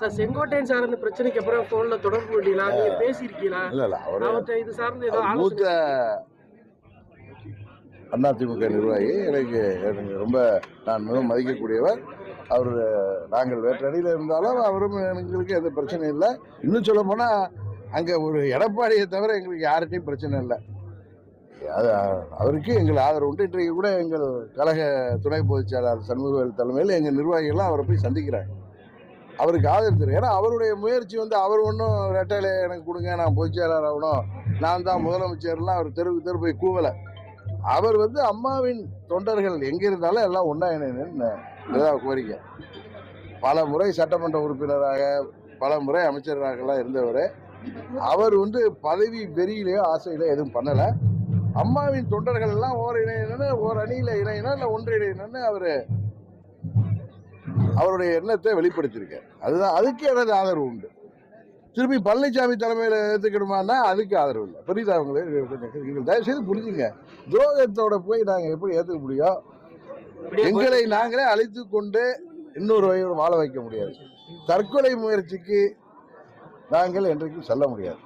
Sir Sengottaiyan sir இந்த பிரச்சனைக்கு அப்புறம் போன்ல தொடர்பு கொண்டீங்களா? நீங்க பேசியிருக்கீங்களா? இல்ல இல்ல அவர் இது சார்ந்து ஏதோ மூத்த அதிமுக நிர்வாகி. எனக்கு எனக்கு ரொம்ப நான் மிகவும் மதிக்கக்கூடியவர். அவர் நாங்கள் வேற்று அணியில் இருந்தாலும் அவரும் எங்களுக்கு எந்த பிரச்சனையும் இல்லை. இன்னும் சொல்ல போனால் அங்கே ஒரு எடப்பாடியை தவிர எங்களுக்கு யார்கிட்டையும் பிரச்சனை இல்லை. அது அவருக்கு எங்கள் ஆதரவு உண்டு. இன்றைக்கு கூட எங்கள் கழக துணை பொதுச் செயலாளர் சண்முகவேல் தலைமையில் எங்கள் நிர்வாகிகள்லாம் அவரை போய் சந்திக்கிறாங்க. அவருக்கு ஆதரித்தார் ஏன்னா அவருடைய முயற்சி வந்து அவர் ஒன்றும் ரெட்டையில எனக்கு கொடுங்க நான் பொதுச் செயலாளர் ஆகணும். நான் தான் முதலமைச்சர்லாம் அவர் தெருவுக்கு தெரு போய் கூவலை. அவர் வந்து அம்மாவின் தொண்டர்கள் எங்க இருந்தாலும் எல்லாம் ஒன்றா இணைன்னு இதுதான் கோரிக்கை. பல முறை சட்டமன்ற உறுப்பினராக பல முறை அமைச்சராகலாம் இருந்தவர். அவர் வந்து பதவி வெறியிலையோ ஆசையிலையோ எதுவும் பண்ணலை. அம்மாவின் தொண்டர்கள் எல்லாம் ஓர் இணையினு ஓர் அணியில் இணையினா இல்லை ஒன்று இணையினு அவர் அவருடைய எண்ணத்தை வெளிப்படுத்தியிருக்கார். அதுதான் அதுக்கு எனது ஆதரவு உண்டு. திருப்பி பழனிசாமி தலைமையில் ஏற்றுக்கணுமான்னா அதுக்கு ஆதரவு இல்லை. புரியுதா கொஞ்சம் நீங்கள் தயவு செய்து புரிஞ்சுங்க. துரோகத்தோட போய் நாங்கள் எப்படி ஏற்றுக்க முடியும்? எங்களை நாங்களே அழைத்து கொண்டு இன்னொரு வகையோடு வாழ வைக்க முடியாது. தற்கொலை முயற்சிக்கு நாங்கள் என்றைக்கும் செல்ல முடியாது.